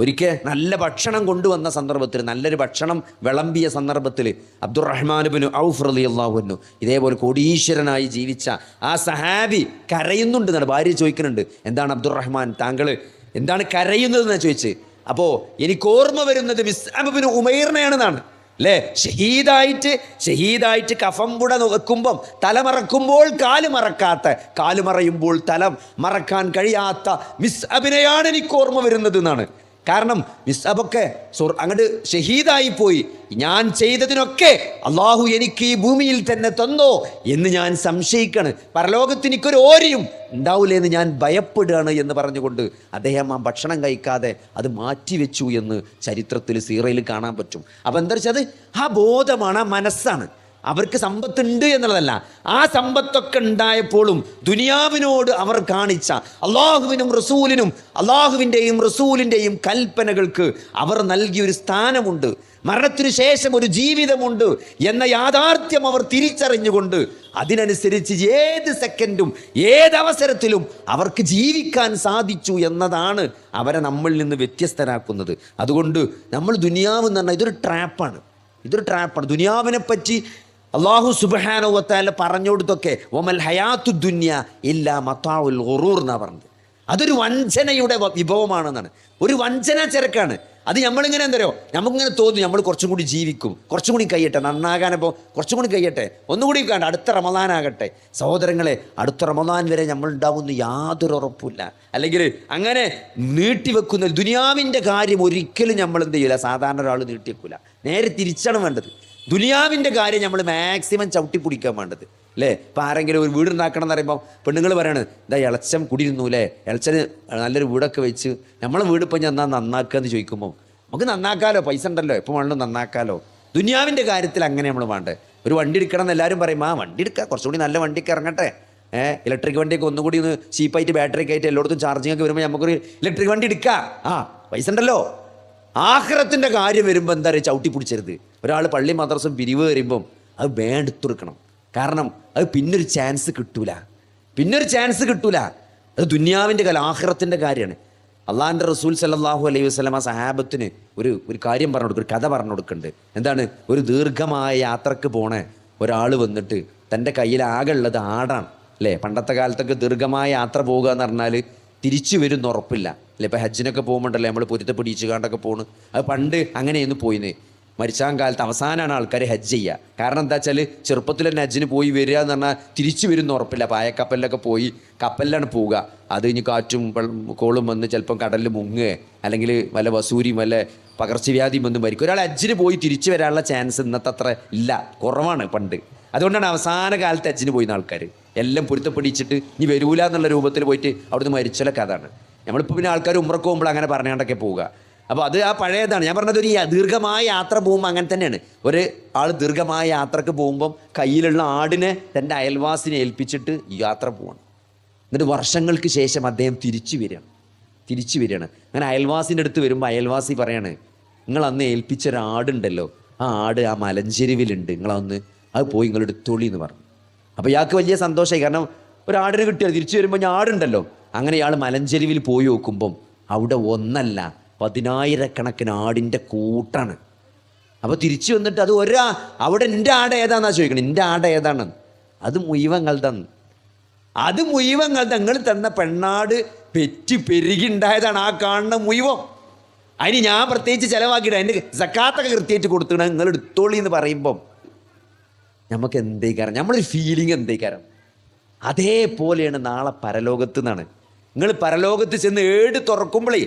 ഒരിക്കൽ നല്ല ഭക്ഷണം കൊണ്ടുവന്ന സന്ദർഭത്തിൽ നല്ലൊരു ഭക്ഷണം വിളമ്പിയ സന്ദർഭത്തിൽ അബ്ദുറഹ്മാനുബിന് ഔഫ് റലി അള്ളാഹുനു ഇതേപോലെ കോടീശ്വരനായി ജീവിച്ച ആ സഹാബി കരയുന്നുണ്ട് എന്നാണ് ഭാര്യ ചോദിക്കുന്നുണ്ട്. എന്താണ് അബ്ദുറഹ്മാൻ താങ്കൾ എന്താണ് കരയുന്നതെന്ന് ചോദിച്ച് അപ്പോൾ എനിക്ക് ഓർമ്മ വരുന്നത് മിസ്ബിന് ഉമൈറിനെയാണെന്നാണ്. അല്ലേ? ഷഹീദായിട്ട് ഷഹീദായിട്ട് കഫം കൂടെ വെക്കുമ്പം തല മറക്കുമ്പോൾ കാൽ മറക്കാത്ത കാൽ മറയുമ്പോൾ തലം മറക്കാൻ കഴിയാത്ത മിസ് അബിനെയാണ് എനിക്ക് ഓർമ്മ വരുന്നത് എന്നാണ്. കാരണം മിസ്അബൊക്കെ സോർ അങ്ങോട്ട് ഷഹീദായി പോയി. ഞാൻ ചെയ്തതിനൊക്കെ അള്ളാഹു എനിക്ക് ഈ ഭൂമിയിൽ തന്നെ തന്നോ എന്ന് ഞാൻ സംശയിക്കാണ്. പരലോകത്ത് എനിക്കൊരു ഓരിയും ഉണ്ടാവില്ല എന്ന് ഞാൻ ഭയപ്പെടുകയാണ് എന്ന് പറഞ്ഞുകൊണ്ട് അദ്ദേഹം ആ ഭക്ഷണം കഴിക്കാതെ അത് മാറ്റിവെച്ചു എന്ന് ചരിത്രത്തിൽ സീറയിൽ കാണാൻ പറ്റും. അപ്പം എന്താ വെച്ചാൽ ആ ബോധമാണ് ആ മനസ്സാണ്. അവർക്ക് സമ്പത്തുണ്ട് എന്നുള്ളതല്ല. ആ സമ്പത്തൊക്കെ ഉണ്ടായപ്പോഴും ദുനിയാവിനോട് അവർ കാണിച്ച അള്ളാഹുവിനും റസൂലിനും അള്ളാഹുവിന്റെയും റസൂലിന്റെയും കൽപ്പനകൾക്ക് അവർ നൽകിയ ഒരു സ്ഥാനമുണ്ട്. മരണത്തിനു ശേഷം ഒരു ജീവിതമുണ്ട് എന്ന യാഥാർത്ഥ്യം അവർ തിരിച്ചറിഞ്ഞുകൊണ്ട് അതിനനുസരിച്ച് ഏത് സെക്കൻഡും ഏത് അവസരത്തിലും അവർക്ക് ജീവിക്കാൻ സാധിച്ചു എന്നതാണ് അവരെ നമ്മളിൽ നിന്ന് വ്യത്യസ്തരാക്കുന്നത്. അതുകൊണ്ട് നമ്മൾ ദുനിയാവ് എന്ന് പറഞ്ഞാൽ ഇതൊരു ട്രാപ്പാണ് ഇതൊരു ട്രാപ്പാണ് ദുനിയാവിനെ പറ്റി അള്ളാഹു സുബഹാനുവത്താല പറഞ്ഞു കൊടുത്തൊക്കെ ഒമൽ ഹയാത്തു ദുന്യ ഇല്ല മത്താവുൽ ഗുറൂർ എന്നാ പറഞ്ഞത്. അതൊരു വഞ്ചനയുടെ വിഭവമാണെന്നാണ്. ഒരു വഞ്ചന ചരക്കാണ്. അത് നമ്മളിങ്ങനെ എന്തരോ നമുക്കിങ്ങനെ തോന്നും നമ്മൾ കുറച്ചും കൂടി ജീവിക്കും. കുറച്ചും കൂടി കഴിയട്ടെ നന്നാകാനപ്പോൾ കുറച്ചും കൂടി കഴിയട്ടെ. ഒന്നുകൂടി കണ്ട അടുത്ത റമദാനാകട്ടെ സഹോദരങ്ങളെ അടുത്ത റമദാൻ വരെ നമ്മൾ ഉണ്ടാവുന്ന യാതൊരു ഉറപ്പില്ല അല്ലെങ്കിൽ അങ്ങനെ നീട്ടിവെക്കുന്ന ദുനിയാവിന്റെ കാര്യം ഒരിക്കലും നമ്മൾ എന്ത് ചെയ്യില്ല സാധാരണ ഒരാൾ നീട്ടിവെക്കില്ല നേരെ തിരിച്ചാണ് വേണ്ടത്. ദുനിയാവിന്റെ കാര്യം നമ്മൾ മാക്സിമം ചവിട്ടി പിടിക്കാൻ വേണ്ടത് അല്ലേ? ഇപ്പം ആരെങ്കിലും ഒരു വീട് ഉണ്ടാക്കണം എന്ന് പറയുമ്പോൾ പെണ്ണുങ്ങൾ പറയണത് ഇതാ ഇളച്ചം കുടിയിരുന്നു അല്ലേ? ഇളച്ചന് നല്ലൊരു വീടൊക്കെ വെച്ച് നമ്മളെ വീട് ഇപ്പം ഞാൻ നന്നാക്കുക എന്ന് ചോദിക്കുമ്പോൾ നമുക്ക് നന്നാക്കാലോ? പൈസ ഉണ്ടല്ലോ. എപ്പോൾ വേണമെങ്കിലും നന്നാക്കാലോ? ദുനിയാവിന്റെ കാര്യത്തിൽ അങ്ങനെ നമ്മൾ വേണ്ടത് ഒരു വണ്ടി എടുക്കണം എന്ന് എല്ലാവരും പറയും ആ വണ്ടി എടുക്കുക കുറച്ചുകൂടി നല്ല വണ്ടിക്ക് ഇറങ്ങട്ടെ. ഏഹ് ഇലക്ട്രിക് വണ്ടിയൊക്കെ ഒന്നുകൂടി ഒന്ന് ചീപ്പായിട്ട് ബാറ്ററി എല്ലായിടത്തും ചാർജിങ് ഒക്കെ വരുമ്പോൾ നമുക്കൊരു ഇലക്ട്രിക് വണ്ടി എടുക്കാം. ആ പൈസ ഉണ്ടല്ലോ. ആഹ്റത്തിന്റെ കാര്യം വരുമ്പോൾ എന്താ പറയുക ചവിട്ടി പിടിച്ചരുത്. ഒരാൾ പള്ളി മദ്രസം പിരിവ് വരുമ്പം അത് വേണ്ടെടുക്കണം കാരണം അത് പിന്നൊരു ചാൻസ് കിട്ടൂല. പിന്നൊരു ചാൻസ് കിട്ടൂല. അത് ദുന്യാവിന്റെ കാലം ആഹ്റത്തിന്റെ കാര്യമാണ്. അള്ളാഹിന്റെ റസൂൽ സല്ലാഹു അലൈഹി വസ്ലം ആ സഹാബത്തിന് ഒരു ഒരു കാര്യം പറഞ്ഞു കൊടുക്കുക ഒരു കഥ പറഞ്ഞു കൊടുക്കുന്നുണ്ട് എന്താണ്? ഒരു ദീർഘമായ യാത്രയ്ക്ക് പോണ ഒരാൾ വന്നിട്ട് തന്റെ കയ്യിൽ ആകെ ഉള്ളത് ആടാണ്. അല്ലേ? പണ്ടത്തെ കാലത്തൊക്കെ ദീർഘമായ യാത്ര പോകുക എന്ന് പറഞ്ഞാൽ തിരിച്ചു വരും ഉറപ്പില്ല. അല്ലെ? ഇപ്പോൾ ഹജ്ജിനൊക്കെ പോകുമ്പോണ്ടല്ലേ നമ്മൾ പൊരുത്തപ്പിടിച്ച് കാണ്ടൊക്കെ പോണ്. അത് പണ്ട് അങ്ങനെയൊന്നും പോയിന്ന്. മരിച്ചാൻ കാലത്ത് അവസാനമാണ് ആൾക്കാർ ഹജ്ജ് ചെയ്യുക കാരണം എന്താ വെച്ചാൽ ചെറുപ്പത്തിൽ തന്നെ ഹജ്ജിന് പോയി വരിക എന്ന് പറഞ്ഞാൽ തിരിച്ചു വരുന്ന ഉറപ്പില്ല. പായക്കപ്പലിലൊക്കെ പോയി കപ്പലിലാണ് പോവുക. അത് ഇനി കാറ്റും കോളും വന്ന് ചിലപ്പം കടലിൽ മുങ്ങുക. അല്ലെങ്കിൽ വല്ല വസൂരിയും വല്ല പകർച്ചവ്യാധിയും വന്ന് മരിക്കും. ഒരാൾ ഹജ്ജിന് പോയി തിരിച്ചു വരാനുള്ള ചാൻസ് ഇന്നത്തെ അത്ര ഇല്ല. കുറവാണ് പണ്ട്. അതുകൊണ്ടാണ് അവസാന കാലത്ത് ഹജ്ജിന് പോയിരുന്ന ആൾക്കാർ എല്ലാം പൊരുത്തപ്പെടിച്ചിട്ട് ഇനി വരൂല എന്നുള്ള രൂപത്തിൽ പോയിട്ട് അവിടുന്ന് മരിച്ചലൊക്കെ അതാണ്. നമ്മളിപ്പോൾ പിന്നെ ആൾക്കാർ ഉമ്രക്ക് പോകുമ്പോൾ അങ്ങനെ പറഞ്ഞുകൊണ്ടൊക്കെ പോവുക. അപ്പോൾ അത് ആ പഴയതാണ്. ഞാൻ പറഞ്ഞത് ഒരു ദീർഘമായ യാത്ര പോകുമ്പോൾ അങ്ങനെ തന്നെയാണ്. ഒരു ആൾ ദീർഘമായ യാത്രയ്ക്ക് പോകുമ്പം കയ്യിലുള്ള ആടിനെ തന്റെ അയൽവാസിനെ ഏൽപ്പിച്ചിട്ട് യാത്ര പോകണം എന്നിട്ട് വർഷങ്ങൾക്ക് ശേഷം അദ്ദേഹം തിരിച്ചു വരികയാണ്. തിരിച്ചു വരികയാണ്. അങ്ങനെ അയൽവാസിന്റെ അടുത്ത് വരുമ്പോൾ അയൽവാസി പറയാണ് നിങ്ങൾ അന്ന് ഏൽപ്പിച്ച ഒരു ആടുണ്ടല്ലോ. ആ ആട് ആ മലഞ്ചെരുവിലുണ്ട്. നിങ്ങളന്ന് അത് പോയി നിങ്ങളെടുത്തോളി എന്ന് പറഞ്ഞു. അപ്പോൾ ഇയാൾക്ക് വലിയ സന്തോഷമായി. കാരണം ഒരു ആടിനെ കിട്ടിയത് തിരിച്ചു വരുമ്പോൾ ഞാൻ ആടുണ്ടല്ലോ. അങ്ങനെ ഇയാൾ മലഞ്ചെരുവിൽ പോയി നോക്കുമ്പം അവിടെ ഒന്നല്ല പതിനായിരക്കണക്കിന് ആടിന്റെ കൂട്ടാണ്. അപ്പോൾ തിരിച്ചു വന്നിട്ട് അത് ഒരാ അവിടെ എന്റെ ആട് ഏതാണെന്നാണ് ചോദിക്കണം? എന്റെ ആട് ഏതാണ്? അത് മുയവങ്ങൾ കൽതാണ് അത് മുയവങ്ങൾ തങ്ങൾ തന്ന പെണ്ണാട് പെറ്റി പെരുകിണ്ടായതാണ് ആ കാണുന്ന മുയവം അതിന് ഞാൻ പ്രത്യേകിച്ച് ചിലവാക്കിയിട്ട് അതിന്റെ സക്കാത്തൊക്കെ കൃത്യമായിട്ട് കൊടുത്തിട്ട് നിങ്ങൾ എടുത്തോളി എന്ന് പറയുമ്പം നമുക്ക് എന്തേക്കാരം? നമ്മളൊരു ഫീലിംഗ് എന്തേക്കാരം? അതേപോലെയാണ് നാളെ പരലോകത്ത് നിന്നാണ്. നിങ്ങൾ പരലോകത്ത് ചെന്ന് ഏട് തുറക്കുമ്പോഴേ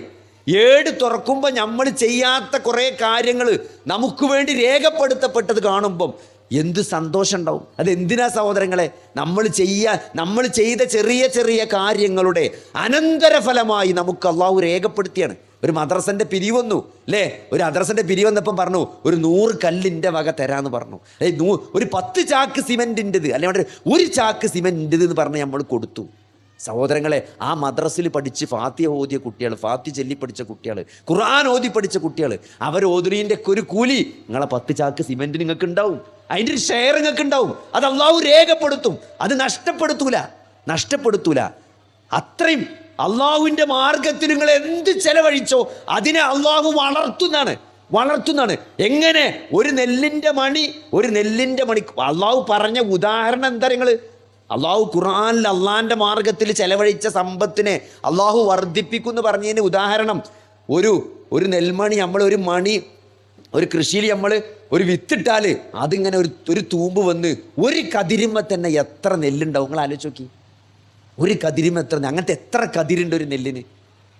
ഏട് തുറക്കുമ്പോൾ നമ്മൾ ചെയ്യാത്ത കുറേ കാര്യങ്ങൾ നമുക്ക് വേണ്ടി രേഖപ്പെടുത്തപ്പെട്ടത് കാണുമ്പം എന്ത് സന്തോഷം ഉണ്ടാവും. അത് എന്തിനാ സഹോദരങ്ങളെ? നമ്മൾ ചെയ്യാൻ നമ്മൾ ചെയ്ത ചെറിയ ചെറിയ കാര്യങ്ങളുടെ അനന്തരഫലമായി നമുക്ക് അള്ളാഹു രേഖപ്പെടുത്തിയാണ്. ഒരു മദ്രസന്റെ പിരിവന്നു അല്ലേ? ഒരു അദ്രസന്റെ പിരിവന്നപ്പം പറഞ്ഞു ഒരു നൂറ് കല്ലിന്റെ വക തരാന്ന് പറഞ്ഞു. അല്ലെ നൂ ഒരു പത്ത് ചാക്ക് സിമെന്റിന്റെത് അല്ലെങ്കിൽ ഒരു ചാക്ക് സിമെന്റിന്റെത് എന്ന് പറഞ്ഞ് നമ്മൾ കൊടുത്തു. സഹോദരങ്ങളെ ആ മദ്രസിൽ പഠിച്ച് ഫാത്തിയ ഓതിയ കുട്ടികൾ ഫാത്തി ചൊല്ലി പഠിച്ച കുട്ടികൾ ഖുർആൻ ഓതി പഠിച്ച കുട്ടികൾ അവർ ഓതുനീന്റെ ഒരു കൂലി നിങ്ങളെ പത്ത് ചാക്ക് സിമെന്റ് നിങ്ങൾക്ക് ഉണ്ടാവും. അതിന്റെ ഒരു ഷെയർ നിങ്ങൾക്ക് ഉണ്ടാവും. അത് അള്ളാഹു രേഖപ്പെടുത്തും. അത് നഷ്ടപ്പെടുത്തൂല. നഷ്ടപ്പെടുത്തൂല. അത്രയും അള്ളാഹുവിന്റെ മാർഗത്തിൽ നിങ്ങൾ എന്ത് ചെലവഴിച്ചോ അതിനെ അള്ളാഹു വളർത്തുന്നതാണ് വളർത്തുന്നതാണ് എങ്ങനെ? ഒരു നെല്ലിന്റെ മണി ഒരു നെല്ലിന്റെ മണി അള്ളാഹു പറഞ്ഞ ഉദാഹരണം എന്താ നിങ്ങൾ അള്ളാഹു ഖുർആനിൽ അള്ളാഹിന്റെ മാർഗത്തിൽ ചെലവഴിച്ച സമ്പത്തിനെ അള്ളാഹു വർദ്ധിപ്പിക്കുന്നു പറഞ്ഞതിന് ഉദാഹരണം. ഒരു ഒരു നെൽമണി നമ്മൾ ഒരു മണി ഒരു കൃഷിയിൽ നമ്മൾ ഒരു വിത്തിട്ടാൽ അതിങ്ങനെ ഒരു ഒരു തൂമ്പ് വന്ന് ഒരു കതിരുമ്മ തന്നെ എത്ര നെല്ലുണ്ടാവും? നിങ്ങൾ ആലോചിച്ച് നോക്കി. ഒരു കതിരുമ്മ എത്ര അങ്ങനത്തെ എത്ര കതിരുണ്ട് ഒരു നെല്ലിന്?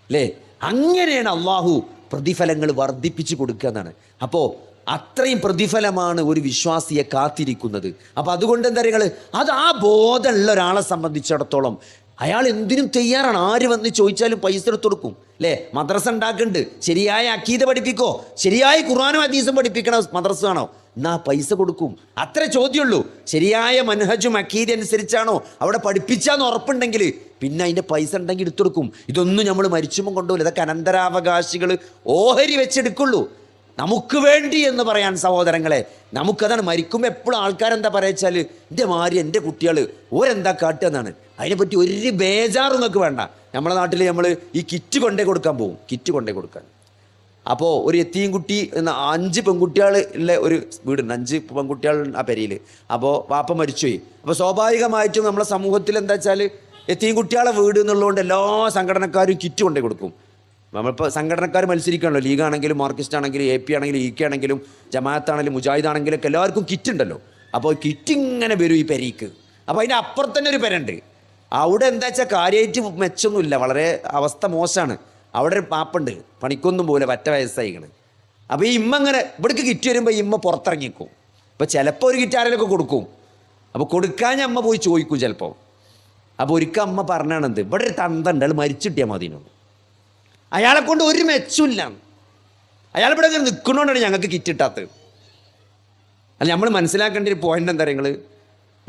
അല്ലേ? അങ്ങനെയാണ് അള്ളാഹു പ്രതിഫലങ്ങൾ വർദ്ധിപ്പിച്ചു കൊടുക്കുക എന്നാണ്. അപ്പോൾ അത്രയും പ്രതിഫലമാണ് ഒരു വിശ്വാസിയെ കാത്തിരിക്കുന്നത്. അപ്പം അതുകൊണ്ട് എന്താ നിങ്ങൾ അത് ആ ബോധമുള്ള ഒരാളെ സംബന്ധിച്ചിടത്തോളം അയാൾ എന്തിനും തയ്യാറാണ്. ആര് വന്ന് ചോദിച്ചാലും പൈസ എടുത്തു കൊടുക്കും. അല്ലേ? മദ്രസ ഉണ്ടാക്കുന്നുണ്ട് ശരിയായ അക്കീത പഠിപ്പിക്കോ. ശരിയായ ഖുർആാനും ഹദീസും പഠിപ്പിക്കണ മദ്രസ ആണോ? എന്നാ പൈസ കൊടുക്കും. അത്ര ചോദ്യമുള്ളൂ. ശരിയായ മനഹജും അക്കീത അനുസരിച്ചാണോ? അവിടെ പഠിപ്പിച്ചാന്ന് ഉറപ്പുണ്ടെങ്കിൽ പിന്നെ അതിന്റെ പൈസ ഉണ്ടെങ്കിൽ എടുത്തു കൊടുക്കും. ഇതൊന്നും നമ്മൾ മരിച്ചുമ്പോൾ കൊണ്ടുപോകില്ല. ഇതൊക്കെ അനന്തരാവകാശികൾ ഓഹരി വെച്ചെടുക്കുള്ളൂ നമുക്ക് വേണ്ടി എന്ന് പറയാൻ സഹോദരങ്ങളെ നമുക്കതാണ് മരിക്കുമ്പോൾ എപ്പോഴും ആൾക്കാരെന്താ പറയുക എന്റെ മാരി എന്റെ കുട്ടികൾ ഓരെന്താ കാട്ടുക എന്നാണ്. അതിനെപ്പറ്റി ഒരു ബേജാറും നിങ്ങൾക്ക് വേണ്ട. നമ്മുടെ നാട്ടിൽ നമ്മൾ ഈ കിറ്റ് കൊണ്ടേ കൊടുക്കാൻ പോകും കിറ്റ് കൊണ്ടേ കൊടുക്കാൻ. അപ്പോൾ ഒരു എത്തിയും കുട്ടി എന്ന അഞ്ച് പെൺകുട്ടികൾ ഉള്ള ഒരു വീടുണ്ട്. അഞ്ച് പെൺകുട്ടികൾ ആ പെരയിൽ അപ്പോൾ വാപ്പ മരിച്ചുപോയി. അപ്പോൾ സ്വാഭാവികമായിട്ടും നമ്മുടെ സമൂഹത്തിൽ എന്താ വെച്ചാൽ എത്തിയും കുട്ടികളെ വീട് എന്നുള്ളതുകൊണ്ട് എല്ലാ സംഘടനക്കാരും കിറ്റ് കൊണ്ടേ കൊടുക്കും. നമ്മളിപ്പോൾ സംഘടനക്കാർ മത്സരിക്കണല്ലോ ലീഗാണെങ്കിലും മാർക്കിസ്റ്റ് ആണെങ്കിലും എ പി ആണെങ്കിലും ഇ കെ ആണെങ്കിലും ജമാഅത്ത് ആണെങ്കിലും മുജാഹിദ് ആണെങ്കിലും ഒക്കെ എല്ലാവർക്കും കിറ്റ് ഉണ്ടല്ലോ അപ്പോൾ കിറ്റ് ഇങ്ങനെ വരും ഈ പെരീക്ക്. അപ്പോൾ അതിന്റെ അപ്പുറത്ത് തന്നെ ഒരു പെരുണ്ട്. അവിടെ എന്താ വെച്ചാൽ കാര്യമായിട്ട് മെച്ചൊന്നുമില്ല. വളരെ അവസ്ഥ മോശമാണ് അവിടെ ഒരു പാപ്പുണ്ട് പണിക്കൊന്നും പോലെ പറ്റ വയസ്സായിക്കണ്. അപ്പോൾ ഈ ഇമ്മ ഇങ്ങനെ ഇവിടേക്ക് കിറ്റ് വരുമ്പോൾ ഇമ്മ പുറത്തിറങ്ങിക്കും. അപ്പോൾ ചിലപ്പോൾ ഒരു കിറ്റാരലൊക്കെ കൊടുക്കും. അപ്പോൾ കൊടുക്കാൻ അമ്മ പോയി ചോദിക്കും ചിലപ്പോൾ അപ്പോൾ ഒരിക്കൽ അമ്മ പറഞ്ഞാണെന്ത്? ഇവിടെ ഒരു തന്തണ്ട്. അത് മരിച്ചിട്ടിയാൽ മതിനൊന്ന് അയാളെ കൊണ്ട് ഒരു മെച്ചമില്ല. അയാൾ ഇവിടെ നിൽക്കണോണ്ടാണ് ഞങ്ങൾക്ക് കിറ്റ് കിട്ടാത്തത്. അല്ല നമ്മൾ മനസ്സിലാക്കേണ്ട ഒരു പോയിന്റ് എന്താ നിങ്ങൾ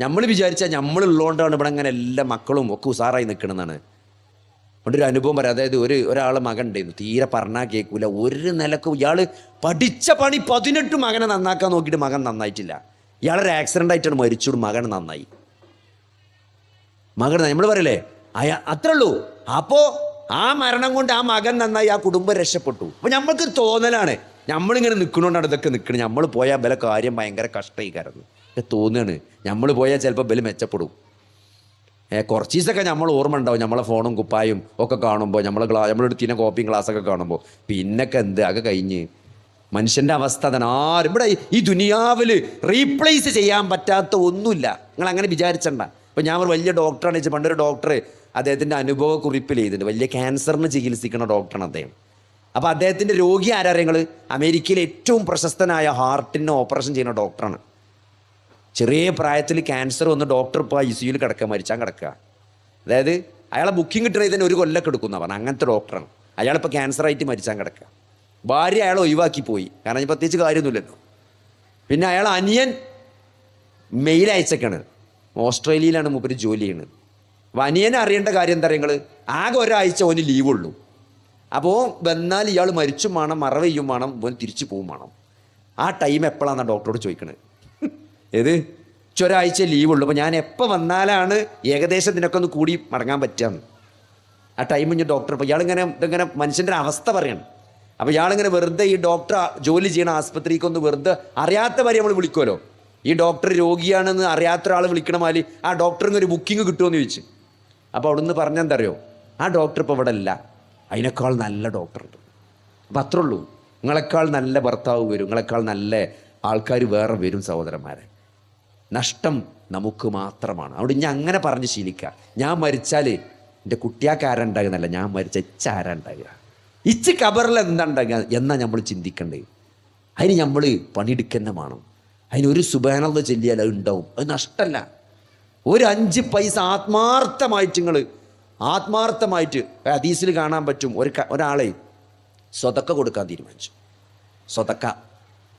നമ്മൾ വിചാരിച്ചാൽ നമ്മളുള്ളതുകൊണ്ടാണ് ഇവിടെ അങ്ങനെ എല്ലാ മക്കളും ഒക്കെ ഉസാറായി നിൽക്കണമെന്നാണ് അതുകൊണ്ട് ഒരു അനുഭവം പറയാം. അതായത് ഒരു ഒരാൾ മകൻ ഉണ്ടായിരുന്നു. തീരെ പറഞ്ഞാൽ കേൾക്കൂല ഒരു നിലയ്ക്ക് ഇയാൾ പഠിച്ച പണി പതിനെട്ട് മകനെ നന്നാക്കാൻ നോക്കിയിട്ട് മകൻ നന്നായിട്ടില്ല. ഇയാളൊരു ആക്സിഡന്റ് ആയിട്ടാണ് മരിച്ചോട് മകൻ നന്നായി. മകൻ നമ്മൾ പറയലേ അയാ അത്രേ ഉള്ളൂ. അപ്പോൾ ആ മരണം കൊണ്ട് ആ മകൻ നന്നായി ആ കുടുംബം രക്ഷപ്പെട്ടു. അപ്പം നമ്മൾക്ക് തോന്നലാണ്. നമ്മളിങ്ങനെ നിൽക്കണോണ്ടാണ് ഇതൊക്കെ നിൽക്കുന്നത് നമ്മൾ പോയാൽ ബല കാര്യം ഭയങ്കര കഷ്ടമായി കാരണം തോന്നുകയാണ് നമ്മൾ പോയാൽ ചിലപ്പോൾ ബല മെച്ചപ്പെടും. കുറച്ച് ദിവസമൊക്കെ നമ്മൾ ഓർമ്മ ഉണ്ടാവും. നമ്മളെ ഫോണും കുപ്പായും ഒക്കെ കാണുമ്പോൾ നമ്മളെ ക്ലാ നമ്മളെടുത്തിനെ കോപ്പിയും ക്ലാസ്സൊക്കെ കാണുമ്പോൾ പിന്നൊക്കെ എന്ത്? അതൊക്കെ കഴിഞ്ഞ്. മനുഷ്യന്റെ അവസ്ഥ അതാണ്. ആരും ഇവിടെ ഈ ദുനിയാവിൽ റീപ്ലേസ് ചെയ്യാൻ പറ്റാത്ത ഒന്നുമില്ല. നിങ്ങൾ അങ്ങനെ വിചാരിച്ചണ്ട. ഇപ്പം ഞാൻ ഒരു വലിയ ഡോക്ടറാണ്. വെച്ചാൽ പണ്ടൊരു ഡോക്ടർ അദ്ദേഹത്തിന്റെ അനുഭവ കുറിപ്പിൽ ചെയ്തിട്ടുണ്ട് വലിയ ക്യാൻസറിന് ചികിത്സിക്കുന്ന ഡോക്ടറാണ് അദ്ദേഹം. അപ്പോൾ അദ്ദേഹത്തിന്റെ രോഗി ആരാ അമേരിക്കയിലെ ഏറ്റവും പ്രശസ്തനായ ഹാർട്ടിന് ഓപ്പറേഷൻ ചെയ്യുന്ന ഡോക്ടറാണ് ചെറിയ പ്രായത്തിൽ ക്യാൻസർ വന്ന് ഡോക്ടർ ഇപ്പോൾ ഐ സിയുയിൽ കിടക്കുക മരിച്ചാൽ കിടക്കുക. അതായത് അയാളെ ബുക്കിംഗ് കിട്ടണ തന്നെ ഒരു കൊല്ലൊക്കെ എടുക്കുന്ന പറഞ്ഞു അങ്ങനത്തെ ഡോക്ടറാണ് അയാളിപ്പോൾ ക്യാൻസറായിട്ട് മരിച്ചാൽ കിടക്കുക. ഭാര്യ അയാളെ ഒഴിവാക്കി പോയി. കാരണം പ്രത്യേകിച്ച് കാര്യമൊന്നുമില്ലല്ലോ. പിന്നെ അയാൾ അനിയൻ മെയിൽ അയച്ചൊക്കെയാണ് ഓസ്ട്രേലിയയിലാണ് മൂപ്പര് ജോലി ചെയ്യുന്നത്. അനിയനെ അറിയേണ്ട കാര്യം എന്താ നിങ്ങൾ ആകെ ഒരാഴ്ച ഓന് ലീവുള്ളൂ അപ്പോൾ വന്നാൽ ഇയാൾ മരിച്ചും വേണം മറവ് ചെയ്യും വേണം ഓൻ തിരിച്ചു പോവും വേണം. ആ ടൈം എപ്പോഴാണെന്നാണ് ഡോക്ടറോട് ചോദിക്കണത് ഏത്? ഒരാഴ്ച ലീവുള്ളൂ അപ്പോൾ ഞാൻ എപ്പോൾ വന്നാലാണ് ഏകദേശം ഇതിനൊക്കെ ഒന്ന് കൂടി മടങ്ങാൻ പറ്റുകയെന്ന് ആ ടൈം ഇനി ഡോക്ടർ അപ്പോൾ ഇയാളിങ്ങനെ ഇതിങ്ങനെ മനുഷ്യന്റെ അവസ്ഥ പറയണം. അപ്പോൾ ഇയാളിങ്ങനെ വെറുതെ ഈ ഡോക്ടർ ജോലി ചെയ്യണ ആസ്പത്രിക്കൊന്ന് വെറുതെ അറിയാത്ത വരെ നമ്മൾ വിളിക്കുമല്ലോ ഈ ഡോക്ടർ രോഗിയാണെന്ന് അറിയാത്ത ഒരാൾ വിളിക്കണമാതിരി ആ ഡോക്ടറിന് ഒരു ബുക്കിംഗ് കിട്ടുമെന്ന് ചോദിച്ചു. അപ്പോൾ അവിടുന്ന് പറഞ്ഞെന്താ അറിയോ ആ ഡോക്ടർ ഇപ്പോൾ ഇവിടെ അല്ല അതിനേക്കാൾ നല്ല ഡോക്ടറുണ്ട് അപ്പം അത്രേ ഉള്ളൂ. നിങ്ങളെക്കാൾ നല്ല ഭർത്താവ് വരും. നിങ്ങളെക്കാൾ നല്ല ആൾക്കാർ വേറെ വരും സഹോദരന്മാരെ. നഷ്ടം നമുക്ക് മാത്രമാണ്. അവിടെ ഞാൻ അങ്ങനെ പറഞ്ഞ് ശീലിക്കുക. ഞാൻ മരിച്ചാൽ എന്റെ കുട്ടിയാക്ക് ആരാണ്ടാകുന്നല്ല ഞാൻ മരിച്ച ഇച്ച ആരാണ്ടാകുക ഇച്ച് കബറിൽ എന്താ ഉണ്ടാകുക? നമ്മൾ ചിന്തിക്കേണ്ടത് അതിന് നമ്മൾ പണിയെടുക്കുന്ന വേണം. അതിനൊരു സുബാനത ചൊല്ലിയാൽ അത് ഉണ്ടാവും. അത് നഷ്ടമല്ല ഒരു അഞ്ച് പൈസ ആത്മാർത്ഥമായിട്ട് നിങ്ങൾ ആത്മാർത്ഥമായിട്ട് ഹദീസിൽ കാണാൻ പറ്റും. ഒരു ഒരാളെ സ്വതക്ക കൊടുക്കാൻ തീരുമാനിച്ചു. സ്വതക്ക.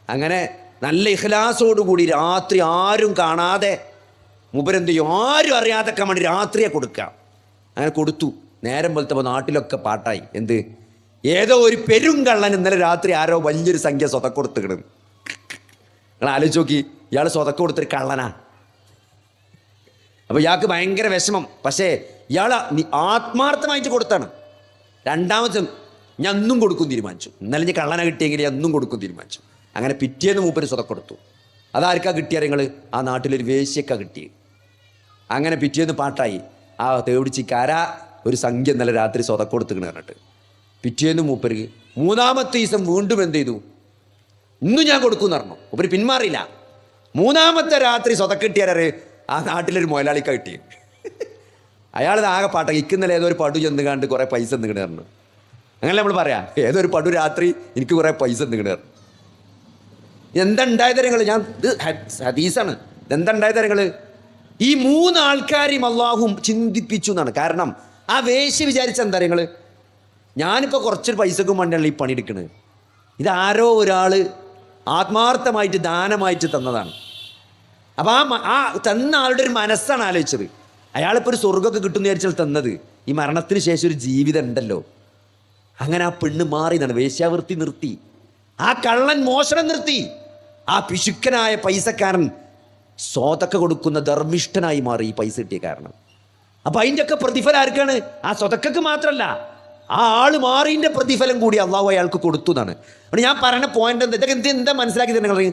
അങ്ങനെ നല്ല ഇഖ്ലാസോടുകൂടി രാത്രി ആരും കാണാതെ മുബരെന്ത് ആരും അറിയാതെ വേണ്ടി രാത്രിയെ കൊടുക്കാം. അങ്ങനെ കൊടുത്തു. നേരം പോലത്തെ നാട്ടിലൊക്കെ പാട്ടായി. എന്ത്? ഏതോ ഒരു പെരുങ്കള്ളൻ ഇന്നലെ രാത്രി ആരോ വലിയൊരു സംഖ്യ സ്വതക്ക കൊടുത്തുകിടും നിങ്ങൾ ആലോചിച്ച് നോക്കി. ഇയാൾ സ്വതക്ക കൊടുത്തൊരു കള്ളനാ. അപ്പോൾ ഇയാൾക്ക് ഭയങ്കര വിഷമം. പക്ഷേ ഇയാൾ ആത്മാർത്ഥമായിട്ട് കൊടുത്താണ്. രണ്ടാമത്തെ ഞാൻ അന്നും കൊടുക്കും തീരുമാനിച്ചു. ഇന്നലെ ഞാൻ കള്ളന കിട്ടിയെങ്കിൽ ഞാൻ അന്നും കൊടുക്കും തീരുമാനിച്ചു. അങ്ങനെ പിറ്റേന്ന് മൂപ്പര് സ്വതം കൊടുത്തു അതാർക്കാ കിട്ടിയ നിങ്ങൾ ആ നാട്ടിലൊരു വേശ്യക്ക കിട്ടി അങ്ങനെ പിറ്റേന്ന് പാട്ടായി. ആ തേവിടിച്ചിക്കാര ഒരു സംഖ്യ ഇന്നലെ രാത്രി സ്വതം കൊടുത്തുക്കണ പറഞ്ഞിട്ട്. പിറ്റേന്ന് മൂപ്പര് മൂന്നാമത്തെ ദിവസം വീണ്ടും എന്ത് ചെയ്തു? ഇന്നും ഞാൻ കൊടുക്കും എന്ന് പറഞ്ഞു. മൂപ്പര് പിന്മാറിയില്ല. മൂന്നാമത്തെ രാത്രി സ്വതം കിട്ടിയാരെ ആ നാട്ടിലൊരു മുതലാളിക്ക കിട്ടി. അയാൾ ആകെ പാട്ട ഇക്കുന്നലെ ഏതോ ഒരു പടു ചെന്ന് കണ്ട് കുറേ പൈസ എന്തിങ്ങനെ പറഞ്ഞു. അങ്ങനെ നമ്മൾ പറയാം ഏതോ ഒരു പടു രാത്രി എനിക്ക് കുറേ പൈസ എന്തിങ്ങനെ പറഞ്ഞു. എന്തുണ്ടായത് ഞാൻ ഇത് ഹദീസാണ്. നിങ്ങൾ ഈ മൂന്ന് ആൾക്കാരെയും അള്ളാഹും ചിന്തിപ്പിച്ചു എന്നാണ്. കാരണം ആ വേശ്യ വിചാരിച്ച എന്താ നിങ്ങൾ ഞാനിപ്പോൾ കുറച്ചൊരു പൈസക്കും വേണ്ടിയാണ് ഈ പണിയെടുക്കുന്നത് ഇതാരോ ഒരാൾ ആത്മാർത്ഥമായിട്ട് ദാനമായിട്ട് തന്നതാണ്. അപ്പം ആ ആ തന്ന ആളുടെ ഒരു മനസ്സാണ് ആലോചിച്ചത്. അയാളിപ്പോൾ ഒരു സ്വർഗമൊക്കെ കിട്ടുന്ന വിചാരിച്ചാൽ തന്നത്. ഈ മരണത്തിന് ശേഷം ഒരു ജീവിതം ഉണ്ടല്ലോ. അങ്ങനെ ആ പെണ്ണ് മാറി എന്നാണ് വേശ്യാവൃത്തി നിർത്തി. ആ കള്ളൻ മോഷണം നിർത്തി. ആ പിശുക്കനായ പൈസക്കാരൻ സ്വതക്ക കൊടുക്കുന്ന ധർമ്മിഷ്ഠനായി മാറി ഈ പൈസ കിട്ടിയ കാരണം. അപ്പൊ അതിന്റെ ഒക്കെ പ്രതിഫലം ആർക്കാണ്? ആ സ്വതക്കക്ക് മാത്രമല്ല ആ ആൾ മാറിന്റെ പ്രതിഫലം കൂടി അള്ളാഹു അയാൾക്ക് കൊടുത്തു എന്നാണ്. അതുകൊണ്ട് ഞാൻ പറയുന്ന പോയിന്റ് എന്താ? ഇതൊക്കെ എന്ത് എന്താ മനസ്സിലാക്കി നിങ്ങൾ?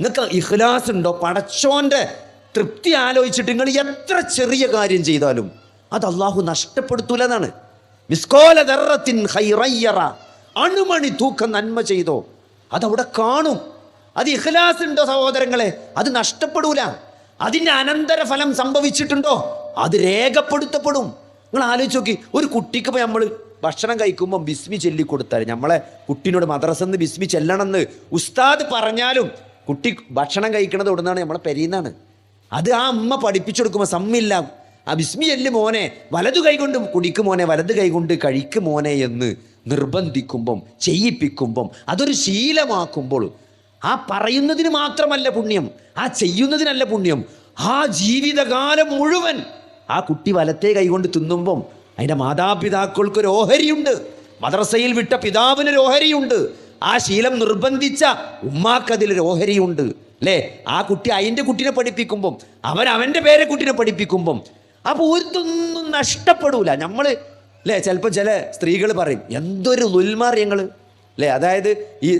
നിങ്ങൾക്ക് ഇഖ്ലാസ് ഉണ്ടോ? പടച്ചോന്റെ തൃപ്തി ആലോചിച്ചിട്ട് നിങ്ങൾ എത്ര ചെറിയ കാര്യം ചെയ്താലും അത് അള്ളാഹു നഷ്ടപ്പെടുത്തൂല എന്നാണ് മിസ്കോല ഹൈറയ്യറ. അണുമണി തൂക്കം നന്മ ചെയ്തോ? അതവിടെ കാണും. അത് ഇഖ്ലാസ് ഉണ്ടോ സഹോദരങ്ങളെ? അത് നഷ്ടപ്പെടൂല. അതിന്റെ അനന്തരഫലം സംഭവിച്ചിട്ടുണ്ടോ? അത് രേഖപ്പെടുത്തപ്പെടും. നിങ്ങൾ ആലോചിച്ച് നോക്കി ഒരു കുട്ടിക്ക് ഇപ്പോൾ നമ്മൾ ഭക്ഷണം കഴിക്കുമ്പോൾ ബിസ്മി ചൊല്ലി കൊടുത്താൽ നമ്മളെ കുട്ടീനോട് മദ്രസന്ന് ബിസ്മി ചെല്ലണമെന്ന് ഉസ്താദ് പറഞ്ഞാലും കുട്ടി ഭക്ഷണം കഴിക്കണത് ഉടനാണ് നമ്മളെ പെരിയുന്നതാണ് അത് ആ അമ്മ പഠിപ്പിച്ചു കൊടുക്കുമ്പോൾ സമ്മില്ല. ആ ബിസ്മി ചെല്ല് മോനെ വലതു കൈകൊണ്ട് കുടിക്ക് മോനെ വലത് കൈകൊണ്ട് കഴിക്ക് മോനെ എന്ന് നിർബന്ധിക്കുമ്പം ചെയ്യിപ്പിക്കുമ്പം അതൊരു ശീലമാക്കുമ്പോൾ ആ പറയുന്നതിന് മാത്രമല്ല പുണ്യം. ആ ചെയ്യുന്നതിനല്ല പുണ്യം. ആ ജീവിതകാലം മുഴുവൻ ആ കുട്ടി വലത്തെ കൈകൊണ്ട് തിന്നുമ്പം അതിന്റെ മാതാപിതാക്കൾക്കൊരു ഓഹരിയുണ്ട്. മദ്രസയിൽ വിട്ട പിതാവിനൊരു ഓഹരിയുണ്ട്. ആ ശീലം നിർബന്ധിച്ച ഉമ്മാക്കതിലൊരു ഓഹരിയുണ്ട് അല്ലേ? ആ കുട്ടി അതിന്റെ കുട്ടിനെ പഠിപ്പിക്കുമ്പം അവൻ അവന്റെ പേരെ കുട്ടിനെ പഠിപ്പിക്കുമ്പം അപ്പോൾ ഒരിതൊന്നും നഷ്ടപ്പെടൂല. നമ്മൾ അല്ലേ ചിലപ്പോൾ ചില സ്ത്രീകൾ പറയും എന്തൊരു ലുൽമാർ ഞങ്ങൾ അല്ലേ അതായത് ഈ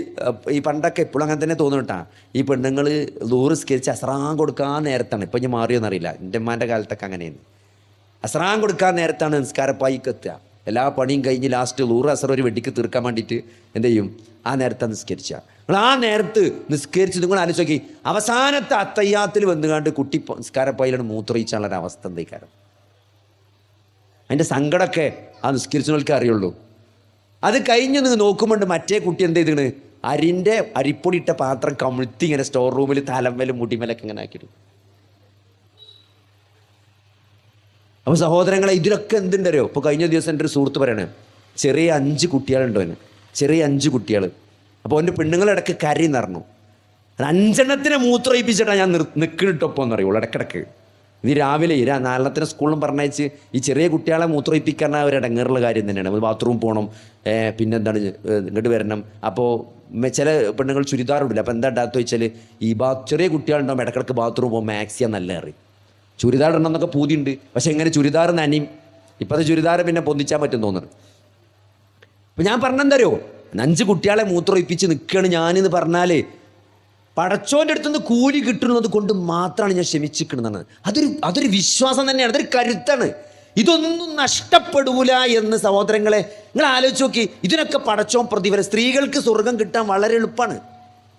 ഈ പണ്ടൊക്കെ ഇപ്പോഴും അങ്ങനെ തന്നെ തോന്നുന്നുട്ടാ ഈ പെണ്ണുങ്ങൾ ദൂറ് സ്കരിച്ച് അസ്രാം കൊടുക്കാൻ നേരത്താണ്. ഇപ്പം ഞാൻ മാറിയോന്നറിയില്ല. എന്റെ അമ്മാന്റെ കാലത്തൊക്കെ അങ്ങനെയാണ് അസ്രാം കൊടുക്കാൻ നേരത്താണ് നിസ്കാരപ്പായിക്ക് എത്തുക. എല്ലാ പണിയും കഴിഞ്ഞ് ലാസ്റ്റ് നൂറ് അസർ ഒരു വെടിക്ക് തീർക്കാൻ വേണ്ടിയിട്ട് എന്ത് ചെയ്യും? ആ നേരത്തെ നിസ്കരിച്ച. നിങ്ങൾ ആ നേരത്ത് നിസ്കരിച്ച് നിങ്ങൾ ആലോചിച്ച് നോക്കി. അവസാനത്തെ അത്തയ്യാത്തിൽ വന്നുകാണ്ട് കുട്ടി നിസ്കാരപ്പായിലാണ് ഒരു അവസ്ഥ എന്തേക്കാരം അതിന്റെ സങ്കടമൊക്കെ ആ നിസ്കരിച്ചവർക്ക് അറിയുള്ളൂ. അത് കഴിഞ്ഞ് നിങ്ങൾ നോക്കുമ്പോൾ മറ്റേ കുട്ടി എന്ത് ചെയ്തിങ്ങനെ അരിന്റെ അരിപ്പൊടി ഇട്ട പാത്രം കമിഴ്ത്തി ഇങ്ങനെ സ്റ്റോർ റൂമിൽ തലമ്മലും മുടിമലൊക്കെ ഇങ്ങനെ ആക്കിയിട്ട് അപ്പോൾ സഹോദരങ്ങളെ ഇതിലൊക്കെ എന്തുണ്ടല്ലോ ഇപ്പോൾ കഴിഞ്ഞ ദിവസം എന്റെ ഒരു സുഹൃത്ത് പറയണേ ചെറിയ അഞ്ച് കുട്ടികളുണ്ടോ അവന്. ചെറിയ അഞ്ച് കുട്ടികൾ അപ്പോൾ അവന്റെ പെണ്ണുങ്ങളിടക്ക് കരി നിറഞ്ഞു. അഞ്ചെണ്ണത്തിനെ മൂത്രയിപ്പിച്ചിട്ടാണ് ഞാൻ നിൽക്കണിട്ടൊപ്പം എന്നറിയുള്ളൂ ഇടക്കിടക്ക് ഇത് രാവിലെ ഇരാ നാലെണ്ണത്തിന് സ്കൂളിലും പറഞ്ഞയച്ച് ഈ ചെറിയ കുട്ടികളെ മൂത്രയിപ്പിക്കാൻ ഒരു ഇടങ്ങേറുള്ള കാര്യം തന്നെയാണ്. ബാത്റൂം പോകണം പിന്നെ എന്താണ് ഇങ്ങോട്ട് വരണം. അപ്പോൾ ചില പെണ്ണുങ്ങൾ ചുരിദാറുണ്ടല്ലോ അപ്പോൾ എന്താ ഇടാത്ത വെച്ചാൽ ഈ ബാ ചെറിയ കുട്ടികളുണ്ടാകുമ്പോൾ ഇടക്കിടക്ക് ബാത്റൂം പോകുമ്പോൾ മാക്സിയാ നല്ല അറിയും ചുരിദാർ ഇടണമെന്നൊക്കെ പൂതിയുണ്ട്. പക്ഷെ എങ്ങനെ ചുരിദാർ നനയും. ഇപ്പോഴത്തെ ചുരിദാർ പിന്നെ പൊന്തിച്ചാൻ പറ്റും തോന്നുന്നത് അപ്പം ഞാൻ പറഞ്ഞെന്തരോ അഞ്ച് കുട്ടികളെ മൂത്രമൊഴിപ്പിച്ച് നിൽക്കുകയാണ് ഞാനെന്ന് പറഞ്ഞാൽ പടച്ചോന്റെ അടുത്തുനിന്ന് കൂലി കിട്ടുന്നത് കൊണ്ട് മാത്രമാണ് ഞാൻ ക്ഷമിച്ചിരിക്കണമെന്നാണ് അതൊരു അതൊരു വിശ്വാസം തന്നെയാണ്. അതൊരു കരുത്താണ്. ഇതൊന്നും നഷ്ടപ്പെടൂല എന്ന് സഹോദരങ്ങളെ നിങ്ങൾ ആലോചിച്ച് നോക്കി. ഇതിനൊക്കെ പടച്ചോൻ പ്രതിഫലം. സ്ത്രീകൾക്ക് സ്വർഗം കിട്ടാൻ വളരെ എളുപ്പമാണ്.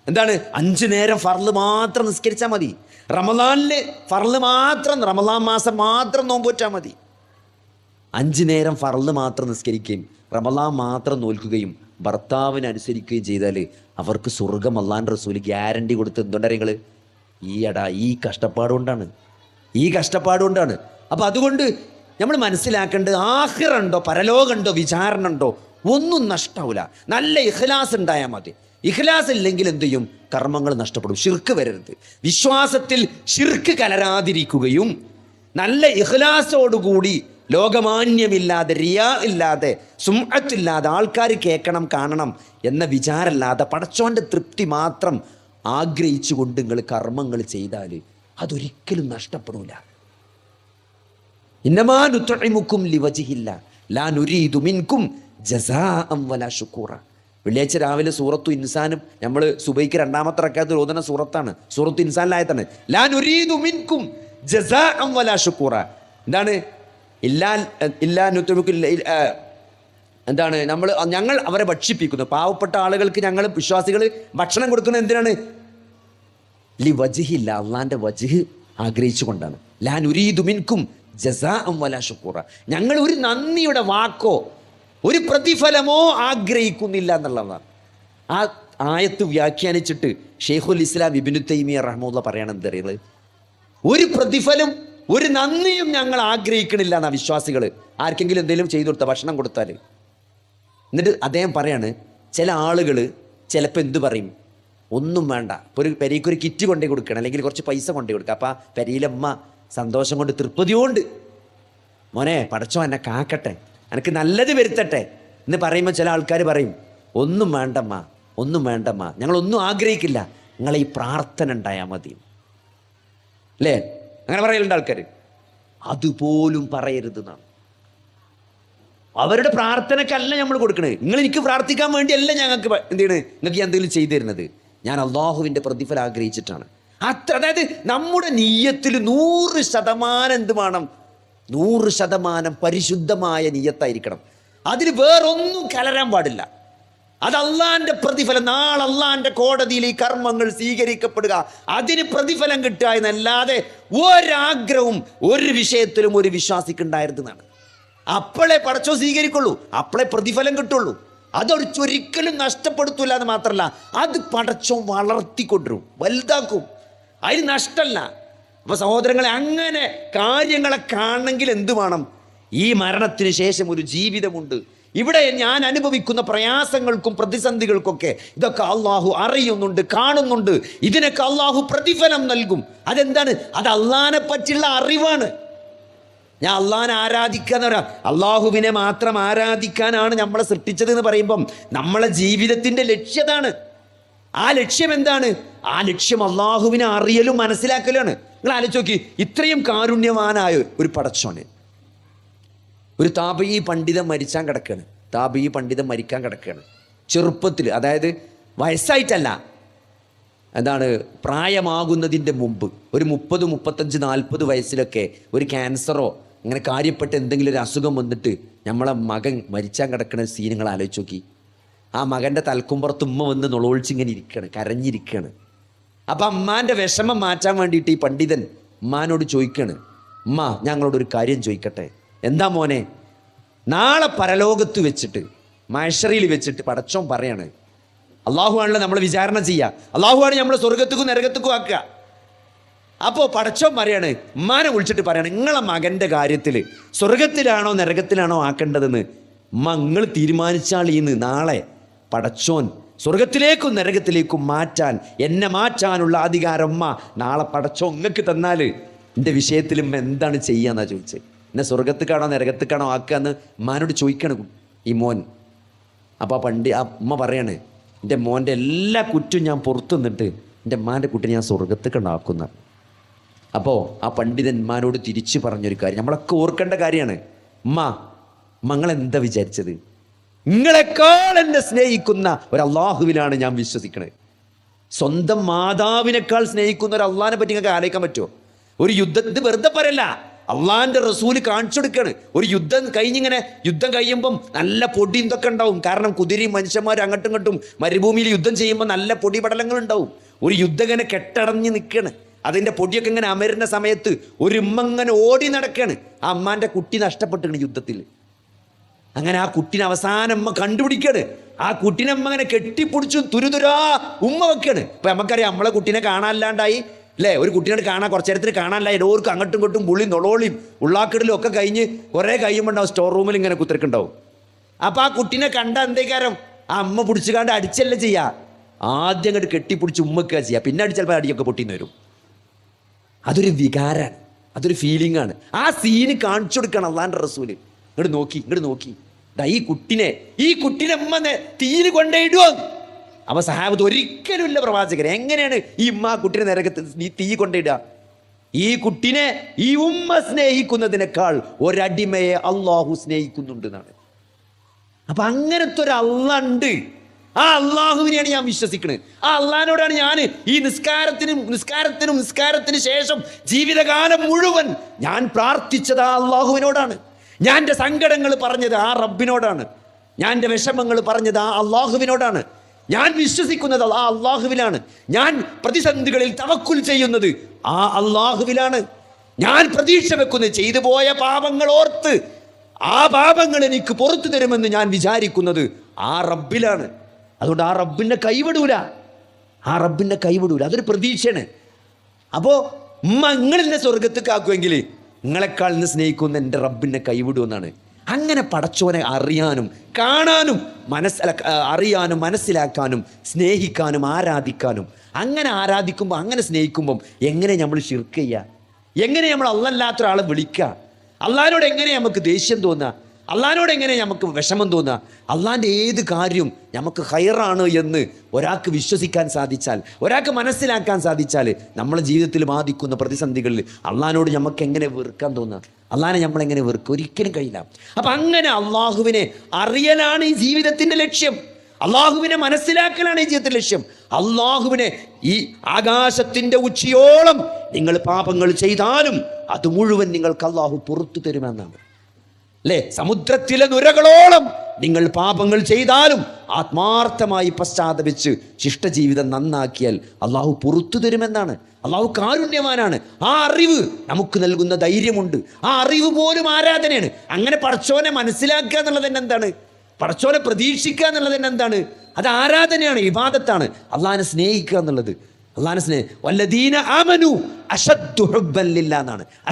എന്താണ്? അഞ്ച് നേരം ഫർൾ മാത്രം നിസ്കരിച്ചാൽ മതി. റമദാനിൽ ഫറൽ മാത്രം റമദാൻ മാസം മാത്രം നോമ്പുവറ്റാൽ മതി. അഞ്ച് നേരം ഫറൽ മാത്രം നിസ്കരിക്കുകയും റമദാൻ മാത്രം നോൽക്കുകയും ഭർത്താവിനെ അനുസരിക്കുകയും ചെയ്താൽ അവർക്ക് സ്വർഗം അള്ളാൻ റസൂൽ ഗ്യാരണ്ടി കൊടുത്ത് എന്തുകൊണ്ടാ നിങ്ങൾ ഈ എടാ ഈ കഷ്ടപ്പാട് കൊണ്ടാണ്. ഈ കഷ്ടപ്പാട് കൊണ്ടാണ്. അപ്പം അതുകൊണ്ട് നമ്മൾ മനസ്സിലാക്കേണ്ടത് ആഹിറുണ്ടോ പരലോകമുണ്ടോ വിചാരണ ഉണ്ടോ ഒന്നും നഷ്ടാവില്ല നല്ല ഇഖ്ലാസ് ഉണ്ടായാൽ മതി. ഇഖ്ലാസ് ഇല്ലെങ്കിൽ എന്ത് ചെയ്യും? കർമ്മങ്ങൾ നഷ്ടപ്പെടും. ഷിർക്ക് വരരുത്. വിശ്വാസത്തിൽ ഷിർക്ക് കലരാതിരിക്കുകയും നല്ല ഇഖ്ലാസോടുകൂടി ലോകമാന്യമില്ലാതെ റിയാ ഇല്ലാതെ സുംഅത്തില്ലാതെ ആൾക്കാർ കേൾക്കണം കാണണം എന്ന വിചാരമല്ലാതെ പടച്ചോന്റെ തൃപ്തി മാത്രം ആഗ്രഹിച്ചുകൊണ്ട് നിങ്ങൾ കർമ്മങ്ങൾ ചെയ്താൽ അതൊരിക്കലും നഷ്ടപ്പെടില്ല ഇന്നമാ നുത്ഇമുക്കും ലിവജിഹില്ല. ലാ ജസാ മിൻകും ജസാഅം വലാ ശുക്കൂറ. വെള്ളിയാഴ്ച രാവിലെ സൂറത്തു ഇൻസാനും നമ്മൾ സുബൈക്ക് രണ്ടാമത്തെ റക്കാത്ത് ഓതുന്ന സൂറത്താണ്. സൂറത്തു ഇൻസാനിലായത്താണ് ലാൻ നുരീദു മിൻകും ജസാഅം വലാ ഷുക്കൂറ എന്താണ്? ഇല്ലാ ഇല്ലാ എന്താണ്? നമ്മൾ ഞങ്ങൾ അവരെ ഭക്ഷിപ്പിക്കുന്നു. പാവപ്പെട്ട ആളുകൾക്ക് ഞങ്ങൾ വിശ്വാസികൾ ഭക്ഷണം കൊടുക്കുന്നത് എന്തിനാണ്? ലി വജിഹില്ല അള്ളാന്റെ വജിഹ് ആഗ്രഹിച്ചുകൊണ്ടാണ്. ലാൻ ഉരീദു മിൻകും ജസാഅം വലാ ഷുക്കൂറ ഞങ്ങൾ ഒരു നന്ദിയുടെ വാക്കോ ഒരു പ്രതിഫലമോ ആഗ്രഹിക്കുന്നില്ല എന്നുള്ളതാണ്. ആ ആയത്ത് വ്യാഖ്യാനിച്ചിട്ട് ഷെയ്ഖുൽ ഇസ്ലാം ഇബിനു തൈമിയ റഹ്മുള്ള പറയണം എന്തറിയുന്നത്? ഒരു പ്രതിഫലം ഒരു നന്ദിയും ഞങ്ങൾ ആഗ്രഹിക്കണില്ല എന്നാ വിശ്വാസികൾ ആർക്കെങ്കിലും എന്തെങ്കിലും ചെയ്തു കൊടുത്ത ഭക്ഷണം കൊടുത്താൽ എന്നിട്ട് അദ്ദേഹം പറയാണ് ചില ആളുകൾ ചിലപ്പോൾ എന്ത് പറയും? ഒന്നും വേണ്ട. ഇപ്പോൾ ഒരു പെരയ്ക്ക് ഒരു കിറ്റ് കൊണ്ടേ കൊടുക്കണം അല്ലെങ്കിൽ കുറച്ച് പൈസ കൊണ്ടേ കൊടുക്കുക അപ്പം ആ പെരയിലമ്മ സന്തോഷം കൊണ്ട് തൃപ്തിയോണ്ട്. മോനെ പടച്ചോ എന്നെ കാക്കട്ടെ. എനിക്ക് നല്ലത് വരുത്തട്ടെ എന്ന് പറയുമ്പോൾ ചില ആൾക്കാർ പറയും ഒന്നും വേണ്ടമ്മ ഒന്നും വേണ്ടമ്മ ഞങ്ങളൊന്നും ആഗ്രഹിക്കില്ല നിങ്ങളെ ഈ പ്രാർത്ഥന ഉണ്ടായാൽ മതി. അല്ലേ? അങ്ങനെ പറയലുണ്ട് ആൾക്കാർ അതുപോലും പറയരുത് എന്നാണ് അവരുടെ പ്രാർത്ഥനക്കല്ല നമ്മൾ കൊടുക്കണത് നിങ്ങൾ എനിക്ക് പ്രാർത്ഥിക്കാൻ വേണ്ടിയല്ല ഞങ്ങൾക്ക് എന്ത് ചെയ്യണത് നിങ്ങൾക്ക് എന്തെങ്കിലും ചെയ്തു തരുന്നത്. ഞാൻ അള്ളാഹുവിന്റെ പ്രതിഫലം ആഗ്രഹിച്ചിട്ടാണ്. അത്ര അതായത് നമ്മുടെ നീയത്തിൽ നൂറ് ശതമാനം എന്ത് വേണം? നൂറ് ശതമാനം പരിശുദ്ധമായ നീയത്തായിരിക്കണം. അതിന് വേറൊന്നും കലരാൻ പാടില്ല. അത് അള്ളാന്റെ പ്രതിഫലം നാളെ അള്ളാന്റെ കോടതിയിൽ ഈ കർമ്മങ്ങൾ സ്വീകരിക്കപ്പെടുക. അതിന് പ്രതിഫലം കിട്ടുക എന്നല്ലാതെ ഒരാഗ്രഹവും ഒരു വിഷയത്തിലും ഒരു വിശ്വാസിക്കുണ്ടായിരുന്നതാണ്. അപ്പോളെ പടച്ചോ സ്വീകരിക്കുള്ളൂ അപ്പോളെ പ്രതിഫലം കിട്ടുള്ളൂ. അതൊരിക്കലും നഷ്ടപ്പെടുത്തൂല എന്ന് മാത്രമല്ല അത് പടച്ചോ വളർത്തിക്കൊണ്ടിരും വലുതാക്കും. അതിന് നഷ്ടമല്ല അപ്പൊ സഹോദരങ്ങളെ അങ്ങനെ കാര്യങ്ങളെ കാണണമെങ്കിൽ എന്ത് വേണം? ഈ മരണത്തിന് ശേഷം ഒരു ജീവിതമുണ്ട്. ഇവിടെ ഞാൻ അനുഭവിക്കുന്ന പ്രയാസങ്ങൾക്കും പ്രതിസന്ധികൾക്കൊക്കെ ഇതൊക്കെ അള്ളാഹു അറിയുന്നുണ്ട് കാണുന്നുണ്ട്. ഇതിനൊക്കെ അള്ളാഹു പ്രതിഫലം നൽകും. അതെന്താണ്? അത് അള്ളാനെ പറ്റിയുള്ള അറിവാണ്. ഞാൻ അള്ളഹാനെ ആരാധിക്കുക എന്ന് പറയാം. അള്ളാഹുവിനെ മാത്രം ആരാധിക്കാനാണ് നമ്മളെ സൃഷ്ടിച്ചത് എന്ന് പറയുമ്പം നമ്മളെ ജീവിതത്തിന്റെ ലക്ഷ്യതാണ്. ആ ലക്ഷ്യം എന്താണ്? ആ ലക്ഷ്യം അള്ളാഹുവിനെ അറിയലും മനസ്സിലാക്കലാണ് നിങ്ങൾ ആലോചിച്ച് നോക്കി ഇത്രയും കാരുണ്യവാനായ ഒരു പടച്ചോന്. ഒരു താപയി പണ്ഡിതൻ മരിച്ചാൻ കിടക്കുകയാണ് താപയി പണ്ഡിതൻ മരിക്കാൻ കിടക്കുകയാണ് ചെറുപ്പത്തിൽ അതായത് വയസ്സായിട്ടല്ല എന്താണ് പ്രായമാകുന്നതിന്റെ മുമ്പ് ഒരു മുപ്പത് മുപ്പത്തഞ്ച് നാൽപ്പത് വയസ്സിലൊക്കെ ഒരു ക്യാൻസറോ അങ്ങനെ കാര്യപ്പെട്ട എന്തെങ്കിലും ഒരു അസുഖം വന്നിട്ട് നമ്മളെ മകൻ മരിച്ചാൻ കിടക്കുന്ന സീനുകൾ ആലോചിച്ച് നോക്കി. ആ മകന്റെ തലക്കുമ്പുറത്ത് ഉമ്മ വന്ന് നുളൊഴിച്ചിങ്ങനെ ഇരിക്കുകയാണ് കരഞ്ഞിരിക്കുകയാണ് അപ്പം അമ്മാന്റെ വിഷമം മാറ്റാൻ വേണ്ടിയിട്ട് ഈ പണ്ഡിതൻ ഉമ്മാനോട് ചോദിക്കാണ് ഉമ്മ ഞങ്ങളോടൊരു കാര്യം ചോദിക്കട്ടെ? എന്താ മോനെ? നാളെ പരലോകത്ത് വെച്ചിട്ട് മഴഷറിയിൽ വെച്ചിട്ട് പടച്ചോൻ പറയാണ് അള്ളാഹുവാണല്ലോ നമ്മൾ വിചാരണ ചെയ്യുക അള്ളാഹുവാണ് നമ്മൾ സ്വർഗത്തുക്കും നരകത്തുക്കും ആക്കുക. അപ്പോൾ പടച്ചോൻ പറയാണ് ഉമ്മാനെ വിളിച്ചിട്ട് പറയാണ് നിങ്ങളെ മകന്റെ കാര്യത്തിൽ സ്വർഗത്തിലാണോ നരകത്തിലാണോ ആക്കേണ്ടതെന്ന് ഉമ്മ നിങ്ങൾ തീരുമാനിച്ചാളീന്ന് നാളെ പടച്ചോൻ സ്വർഗത്തിലേക്കും നരകത്തിലേക്കും മാറ്റാൻ എന്നെ മാറ്റാനുള്ള അധികാരം അമ്മ നാളെ പടച്ചോ ഇങ്ങക്ക് തന്നാൽ. എന്റെ വിഷയത്തിലും എന്താണ് ചെയ്യാന്നാ ചോദിച്ചത് എന്നെ സ്വർഗത്തേക്കാണോ നരകത്തേക്കാണോ ആക്കുക എന്ന് ഉമ്മാനോട് ചോദിക്കണം ഈ മോൻ. അപ്പോൾ ആ പണ്ട് ആ ഉമ്മ പറയാണ് എന്റെ മോന്റെ എല്ലാ കുറ്റും ഞാൻ പുറത്തു നിന്നിട്ട് എന്റെ ഉമ്മാന്റെ കുട്ടിനെ ഞാൻ സ്വർഗത്തേക്ക് ഉണ്ടാക്കുന്ന അപ്പോൾ ആ പണ്ഡിതന്മാരോട് തിരിച്ചു പറഞ്ഞൊരു കാര്യം നമ്മളൊക്കെ ഓർക്കേണ്ട കാര്യമാണ്. ഉമ്മ മങ്ങൾ എന്താ വിചാരിച്ചത്? നിങ്ങളെക്കാൾ എന്നെ സ്നേഹിക്കുന്ന ഒരു അള്ളാഹുവിലാണ് ഞാൻ വിശ്വസിക്കുന്നത് സ്വന്തം മാതാവിനേക്കാൾ സ്നേഹിക്കുന്ന ഒരു അള്ളാഹിനെ പറ്റി നിങ്ങൾക്ക് ആലോചിക്കാൻ പറ്റുമോ? ഒരു യുദ്ധത്തിന് വെറുതെ പറയല്ല. അള്ളാഹിന്റെ റസൂൽ കാണിച്ചു കൊടുക്കാണ്. ഒരു യുദ്ധം കഴിഞ്ഞിങ്ങനെ യുദ്ധം കഴിയുമ്പം നല്ല പൊടി ഇതൊക്കെ ഉണ്ടാവും? കാരണം കുതിരയും മനുഷ്യന്മാരും അങ്ങോട്ടും ഇങ്ങോട്ടും മരുഭൂമിയിൽ യുദ്ധം ചെയ്യുമ്പോൾ നല്ല പൊടി പടലങ്ങൾ ഉണ്ടാവും. ഒരു യുദ്ധം ഇങ്ങനെ കെട്ടടഞ്ഞ് നിൽക്കുകയാണ് അതിന്റെ പൊടിയൊക്കെ ഇങ്ങനെ അമരുന്ന സമയത്ത് ഒരു ഉമ്മ ഇങ്ങനെ ഓടി നടക്കുകയാണ് ആ അമ്മാന്റെ കുട്ടി നഷ്ടപ്പെട്ടിട്ടുണ്ട് യുദ്ധത്തിൽ. അങ്ങനെ ആ കുട്ടിനെ അവസാനം അമ്മ കണ്ടുപിടിക്കാണ്. ആ കുട്ടിനെ അമ്മ അങ്ങനെ കെട്ടിപ്പിടിച്ചു തുരുതുരാ ഉമ്മ വെക്കാണ്. ഇപ്പൊ നമുക്കറിയാം നമ്മളെ കുട്ടിനെ കാണാനില്ലാണ്ടായി അല്ലേ? ഒരു കുട്ടീനെ കാണാൻ കുറച്ചു നേരത്തിന് കാണാനില്ല എല്ലാവർക്കും അങ്ങോട്ടും ഇങ്ങോട്ടും പുള്ളി നൊളോളിയും ഉള്ളാക്കിടലും ഒക്കെ കഴിഞ്ഞ് കുറേ കഴിയുമ്പോണ്ടാവും സ്റ്റോർ റൂമിൽ ഇങ്ങനെ കുത്തിരക്കുണ്ടാവും അപ്പൊ ആ കുട്ടീനെ കണ്ട എന്തേക്കാരം? ആ അമ്മ പിടിച്ചുകാണ്ട് അടിച്ചല്ലേ ചെയ്യാ. ആദ്യം അങ്ങോട്ട് കെട്ടിപ്പിടിച്ച് ഉമ്മക്കുക ചെയ്യാ. പിന്നെ അടിച്ചപ്പോൾ അടിയൊക്കെ പൊട്ടിന്ന് വരും. അതൊരു വികാരാണ്. അതൊരു ഫീലിംഗ് ആണ്. ആ സീന് കാണിച്ചു കൊടുക്കണം അള്ളാന്റെ റസൂൽ. ഇങ്ങോട്ട് നോക്കി ഇങ്ങോട്ട് നോക്കി. ദാ ഈ കുട്ടിനെ ഈ കുട്ടിനെ അമ്മ തീയിൽ കൊണ്ടേയിടുവോ അപ്പൊ സഹാബത്ത് ഒരിക്കലും ഇല്ല പ്രവാചകൻ എങ്ങനെയാണ് ഈ ഉമ്മ ആ കുട്ടിനെ നിരകത്ത് നീ തീ കൊണ്ടിടുക ഈ കുട്ടിനെ ഈ ഉമ്മ സ്നേഹിക്കുന്നതിനേക്കാൾ ഒരടിമയെ അള്ളാഹു സ്നേഹിക്കുന്നുണ്ട് എന്നാണ്. അപ്പൊ അങ്ങനത്തെ ഒരു അള്ള ഉണ്ട്. ആ അള്ളാഹുവിനെയാണ് ഞാൻ വിശ്വസിക്കുന്നത് ആ അള്ളഹാനോടാണ് ഞാൻ ഈ നിസ്കാരത്തിനും നിസ്കാരത്തിനും നിസ്കാരത്തിന് ശേഷം ജീവിതകാലം മുഴുവൻ ഞാൻ പ്രാർത്ഥിച്ചത് ആ അള്ളാഹുവിനോടാണ്. ഞാൻ എന്റെ സങ്കടങ്ങൾ പറഞ്ഞത് ആ റബ്ബിനോടാണ്. ഞാൻ എന്റെ വിഷമങ്ങൾ പറഞ്ഞത് ആ അള്ളാഹുവിനോടാണ്. ഞാൻ വിശ്വസിക്കുന്നത് ആ അള്ളാഹുവിലാണ്. ഞാൻ പ്രതിസന്ധികളിൽ തവക്കുൽ ചെയ്യുന്നത് ആ അള്ളാഹുവിലാണ്. ഞാൻ പ്രതീക്ഷ വെക്കുന്നത് ചെയ്തു പോയ പാപങ്ങൾ ഓർത്ത് ആ പാപങ്ങൾ എനിക്ക് പുറത്തു തരുമെന്ന് ഞാൻ വിചാരിക്കുന്നത് ആ റബ്ബിലാണ്. അതുകൊണ്ട് ആ റബ്ബിനെ കൈവിടൂല. ആ റബ്ബിനെ കൈവിടൂല. അതൊരു പ്രതീക്ഷയാണ്. അപ്പോൾ ഉമ്മ നിങ്ങൾ എന്നെ സ്വർഗത്തേക്ക് ആക്കുമെങ്കിൽ നിങ്ങളെക്കാൾ നിന്ന് സ്നേഹിക്കുന്ന എന്റെ റബ്ബിനെ കൈവിടുമെന്നാണ്. അങ്ങനെ പടച്ചോനെ അറിയാനും കാണാനും മനസ്സില അറിയാനും മനസ്സിലാക്കാനും സ്നേഹിക്കാനും ആരാധിക്കാനും. അങ്ങനെ ആരാധിക്കുമ്പോൾ അങ്ങനെ സ്നേഹിക്കുമ്പം എങ്ങനെ നമ്മൾ ഷിർക്ക് ചെയ്യുക? എങ്ങനെ നമ്മൾ അല്ലല്ലാത്ത ഒരാളെ വിളിക്കുക? അള്ളഹാനോട് എങ്ങനെ നമുക്ക് ദേഷ്യം തോന്നുക? അള്ളഹാനോട് എങ്ങനെ നമുക്ക് വിഷമം തോന്നുക അള്ളാന്റെ ഏത് കാര്യവും നമുക്ക് ഹയറാണ് എന്ന് ഒരാൾക്ക് വിശ്വസിക്കാൻ സാധിച്ചാൽ ഒരാൾക്ക് മനസ്സിലാക്കാൻ സാധിച്ചാൽ നമ്മളെ ജീവിതത്തിൽ ബാധിക്കുന്ന പ്രതിസന്ധികളിൽ അള്ളഹാനോട് നമുക്ക് എങ്ങനെ വെറുക്കാൻ തോന്നുക അള്ളഹാനെ നമ്മളെങ്ങനെ വെറുക്കുക ഒരിക്കലും കഴിയില്ല. അപ്പം അങ്ങനെ അള്ളാഹുവിനെ അറിയലാണ് ഈ ജീവിതത്തിന്റെ ലക്ഷ്യം. അള്ളാഹുവിനെ മനസ്സിലാക്കലാണ് ഈ ജീവിതത്തിന്റെ ലക്ഷ്യം. അള്ളാഹുവിനെ ഈ ആകാശത്തിന്റെ ഉച്ചയോളം നിങ്ങൾ പാപങ്ങൾ ചെയ്താലും അത് മുഴുവൻ നിങ്ങൾക്ക് അള്ളാഹു പുറത്തു തരുമെന്നാണ്. അല്ലേ? സമുദ്രത്തിലെ നുരകളോളം നിങ്ങൾ പാപങ്ങൾ ചെയ്താലും ആത്മാർത്ഥമായി പശ്ചാത്തപിച്ച് ശിഷ്ടജീവിതം നന്നാക്കിയാൽ അള്ളാഹു പുറത്തു തരുമെന്നാണ്. അള്ളാഹു കാരുണ്യവാനാണ്. ആ അറിവ് നമുക്ക് നൽകുന്ന ധൈര്യമുണ്ട്. ആ അറിവ് പോലും ആരാധനയാണ്. അങ്ങനെ പടച്ചോനെ മനസ്സിലാക്കുക എന്നുള്ളത് തന്നെ എന്താണ്? പടച്ചോനെ പ്രതീക്ഷിക്കുക എന്നുള്ളത് തന്നെ എന്താണ്? അത് ആരാധനയാണ് ഇബാദത്താണ്. അള്ളാഹിനെ സ്നേഹിക്കുക എന്നുള്ളത്. അള്ളാഹിനെ സ്നേഹ വല്ലദീന ആമനു അഷദ്ദു ഹുബ്ബൻ ലില്ലാ എന്നാണ്.